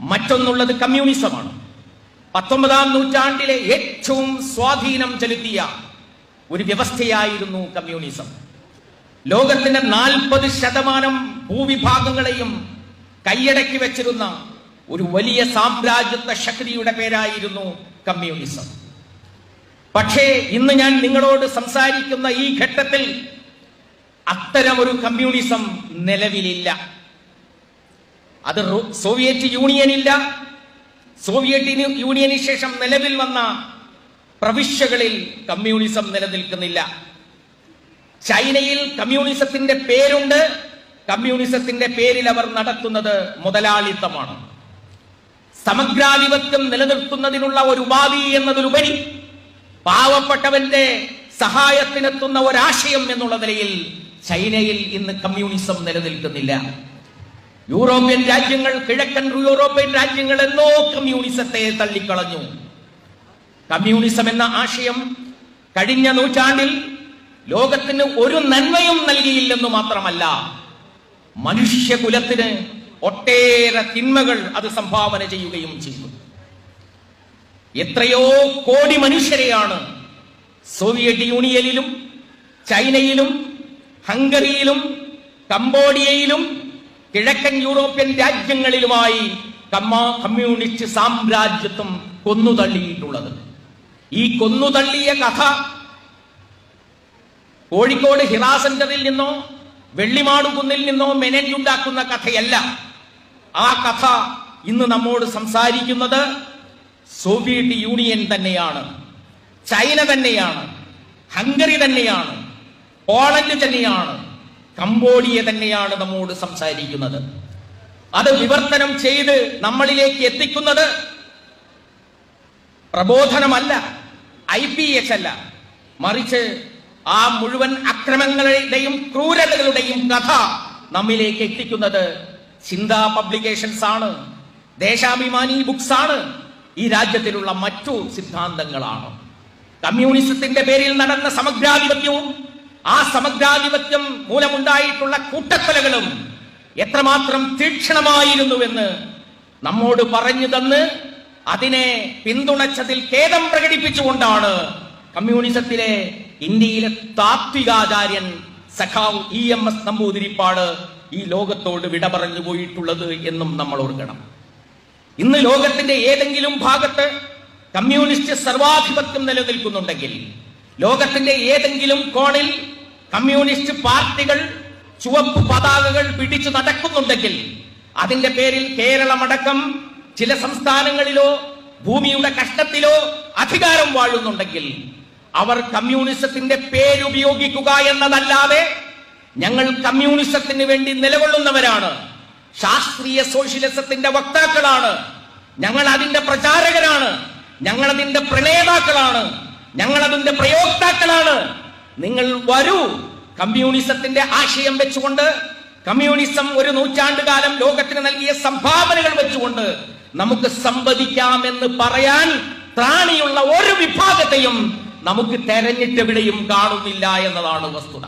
മറ്റൊന്നുള്ളത് കമ്മ്യൂണിസമാണ്. പത്തൊമ്പതാം നൂറ്റാണ്ടിലെ ഏറ്റവും സ്വാധീനം ചെലുത്തിയ ഒരു വ്യവസ്ഥയായിരുന്നു കമ്മ്യൂണിസം. ലോകത്തിന്റെ നാൽപ്പത് ശതമാനം ഭൂവിഭാഗങ്ങളെയും കൈയടക്കി വെച്ചിരുന്ന ഒരു വലിയ സാമ്രാജ്യത്വ ശക്തിയുടെ പേരായിരുന്നു കമ്മ്യൂണിസം. പക്ഷേ ഇന്ന് ഞാൻ നിങ്ങളോട് സംസാരിക്കുന്ന ഈ ഘട്ടത്തിൽ അത്തരമൊരു കമ്മ്യൂണിസം നിലവിലില്ല. അത് സോവിയറ്റ് യൂണിയൻ ഇല്ല സോവിയറ്റ് യൂണിയന് ശേഷം നിലവിൽ വന്ന പ്രവിശ്യകളിൽ കമ്മ്യൂണിസം നിലനിൽക്കുന്നില്ല. ചൈനയിൽ കമ്മ്യൂണിസത്തിന്റെ പേരുണ്ട്. കമ്മ്യൂണിസത്തിന്റെ പേരിൽ അവർ നടത്തുന്നത് മുതലാളിത്തമാണ്. സമഗ്രാധിപത്യം നിലനിർത്തുന്നതിനുള്ള ഒരു ഉപാധി എന്നതിലുപരി പാവപ്പെട്ടവന്റെ സഹായത്തിനെത്തുന്ന ഒരാശയം എന്നുള്ള നിലയിൽ ചൈനയിൽ ഇന്ന് കമ്മ്യൂണിസം നിലനിൽക്കുന്നില്ല. യൂറോപ്യൻ രാജ്യങ്ങൾ കിഴക്കൻ യൂറോപ്യൻ രാജ്യങ്ങൾ എന്നോ കമ്മ്യൂണിസത്തെ തള്ളിക്കളഞ്ഞു. കമ്മ്യൂണിസം എന്ന ആശയം കഴിഞ്ഞ നൂറ്റാണ്ടിൽ ലോകത്തിന് ഒരു നന്മയും നൽകിയില്ലെന്ന് മാത്രമല്ല മനുഷ്യകുലത്തിന് ഒട്ടേറെ തിന്മകൾ അത് സംഭാവന ചെയ്യുകയും ചെയ്തു. എത്രയോ കോടി മനുഷ്യരെയാണ് സോവിയറ്റ് യൂണിയനിലും ചൈനയിലും ഹംഗറിയിലും കംബോഡിയയിലും കിഴക്കൻ യൂറോപ്യൻ രാജ്യങ്ങളിലുമായി കമ്മാ കമ്മ്യൂണിസ്റ്റ് സാമ്രാജ്യത്വം കൊന്നുതള്ളിയിട്ടുള്ളത്. ഈ കൊന്നുതള്ളിയ കഥ കോഴിക്കോട് ഹിറാ സെന്ററിൽ നിന്നോ വെള്ളിമാടുകുന്നിൽ നിന്നോ മെനഞ്ഞുണ്ടാക്കുന്ന കഥയല്ല. ആ കഥ ഇന്ന് നമ്മോട് സംസാരിക്കുന്നത് സോവിയറ്റ് യൂണിയൻ തന്നെയാണ്. ചൈന തന്നെയാണ്. ഹംഗറി തന്നെയാണ്. പോളണ്ട് തന്നെയാണ്. കംബോഡിയ തന്നെയാണ് നമ്മോട് സംസാരിക്കുന്നത്. അത് വിവർത്തനം ചെയ്ത് നമ്മളിലേക്ക് എത്തിക്കുന്നത് പ്രബോധനമല്ല ഐ പി എച്ച് അല്ല. മറിച്ച് ആ മുഴുവൻ അക്രമങ്ങളുടെയും ക്രൂരതകളുടെയും കഥ നമ്മിലേക്ക് എത്തിക്കുന്നത് ചിന്താ പബ്ലിക്കേഷൻസ് ആണ് ദേശാഭിമാനി ബുക്സ് ആണ് ഈ രാജ്യത്തിലുള്ള മറ്റു സിദ്ധാന്തങ്ങളാണ്. കമ്മ്യൂണിസത്തിന്റെ പേരിൽ നടന്ന സമഗ്രാധിപത്യവും ആ സമഗ്രാധിപത്യം മൂലമുണ്ടായിട്ടുള്ള കൂട്ടക്കൊലകളും എത്രമാത്രം തീക്ഷണമായിരുന്നുവെന്ന് നമ്മോട് പറഞ്ഞു തന്ന് അതിനെ പിന്തുണച്ചതിൽ ഖേദം പ്രകടിപ്പിച്ചുകൊണ്ടാണ് കമ്മ്യൂണിസത്തിലെ ഇന്ത്യയിലെ താത്വികാചാര്യൻ സഖാവ് ഇ എം എസ് നമ്പൂതിരിപ്പാട് ഈ ലോകത്തോട് വിട പറഞ്ഞു പോയിട്ടുള്ളത് എന്നും നമ്മൾ ഓർക്കണം. ഇന്ന് ലോകത്തിന്റെ ഏതെങ്കിലും ഭാഗത്ത് കമ്മ്യൂണിസ്റ്റ് സർവാധിപത്യം നിലനിൽക്കുന്നുണ്ടെങ്കിൽ ലോകത്തിന്റെ ഏതെങ്കിലും കോണിൽ കമ്മ്യൂണിസ്റ്റ് പാർട്ടികൾ ചുവപ്പ് പതാകകൾ പിടിച്ചു നടക്കുന്നുണ്ടെങ്കിൽ അതിന്റെ പേരിൽ കേരളമടക്കം ചില സംസ്ഥാനങ്ങളിലോ ഭൂമിയുടെ കഷ്ടത്തിലോ അധികാരം വാഴുന്നുണ്ടെങ്കിൽ അവർ കമ്മ്യൂണിസത്തിന്റെ പേരുപയോഗിക്കുക എന്നതല്ലാതെ ഞങ്ങൾ കമ്മ്യൂണിസത്തിന് വേണ്ടി നിലകൊള്ളുന്നവരാണ്. ശാസ്ത്രീയ സോഷ്യലിസത്തിന്റെ വക്താക്കളാണ്. ഞങ്ങൾ അതിന്റെ പ്രചാരകരാണ്. ഞങ്ങൾ അതിന്റെ പ്രണേതാക്കളാണ്. ഞങ്ങൾ അതിന്റെ പ്രയോക്താക്കളാണ്. നിങ്ങൾ വരൂ. കമ്മ്യൂണിസത്തിന്റെ ആശയം വെച്ചുകൊണ്ട് കമ്മ്യൂണിസം ഒരു നൂറ്റാണ്ട് കാലം ലോകത്തിന് നൽകിയ സംഭാവനകൾ വെച്ചുകൊണ്ട് നമുക്ക് സംവദിക്കാമെന്ന് പറയാൻ ത്രാണിയുള്ള ഒരു വിഭാഗത്തെയും നമുക്ക് തെരഞ്ഞിട്ടെവിടെയും കാണുന്നില്ല എന്നതാണ് വസ്തുത.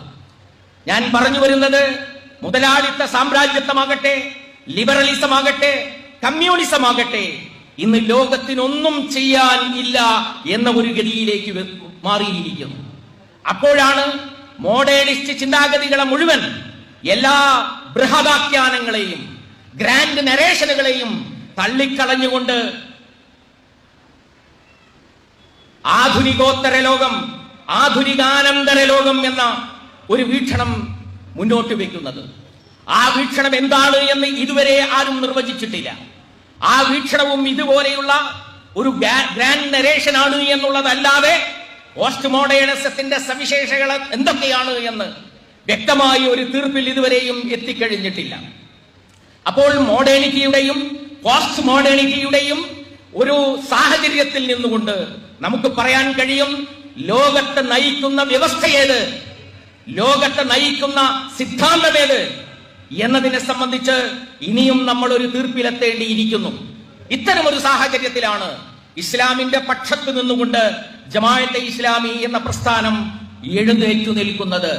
ഞാൻ പറഞ്ഞു വരുന്നത് മുതലാളിത്ത സാമ്രാജ്യത്വമാകട്ടെ ലിബറലിസം ആകട്ടെ കമ്മ്യൂണിസം ആകട്ടെ ഇന്ന് ലോകത്തിനൊന്നും ചെയ്യാൻ ഇല്ല എന്ന ഒരു ഗതിയിലേക്ക് മാറിയിരിക്കുന്നു. അപ്പോഴാണ് മോഡേണിസ്റ്റ് ചിന്താഗതികളെ മുഴുവൻ എല്ലാ ബൃഹദാഖ്യാനങ്ങളെയും ഗ്രാൻഡ് നരേഷനുകളെയും തള്ളിക്കളഞ്ഞുകൊണ്ട് ആധുനികോത്തര ലോകം ആധുനികാനന്തര ലോകം എന്ന ഒരു വീക്ഷണം മുന്നോട്ട് വയ്ക്കുന്നത്. ആ വീക്ഷണം എന്താണ് എന്ന് ഇതുവരെ ആരും നിർവചിച്ചിട്ടില്ല. ആ വീക്ഷണവും ഇതുപോലെയുള്ള ഒരു ഗ്രാൻഡ് നരേഷനാണ് എന്നുള്ളതല്ലാതെ പോസ്റ്റ് മോഡേണിസത്തിന്റെ സവിശേഷതകൾ എന്തൊക്കെയാണ് എന്ന് വ്യക്തമായി ഒരു തീർപ്പിൽ ഇതുവരെയും എത്തിക്കഴിഞ്ഞിട്ടില്ല. അപ്പോൾ മോഡേണിറ്റിയുടെയും പോസ്റ്റ് മോഡേണിറ്റിയുടെയും ഒരു സാഹചര്യത്തിൽ നിന്നുകൊണ്ട് നമുക്ക് പറയാൻ കഴിയും ലോകത്തെ നയിക്കുന്ന വ്യവസ്ഥ ഏത്? ലോകത്തെ നയിക്കുന്ന സിദ്ധാന്തം ഏത്? എന്നതിനെ സംബന്ധിച്ച് ഇനിയും നമ്മൾ ഒരു തീർപ്പിലെത്തേണ്ടിയിരിക്കുന്നു. ഇത്തരം ഒരു സാഹചര്യത്തിലാണ് ഇസ്ലാമിന്റെ പക്ഷത്ത് നിന്നുകൊണ്ട് ജമാഅത്തെ ഇസ്ലാമി എന്ന പ്രസ്ഥാനം എഴുന്നേറ്റു നിൽക്കുന്നത്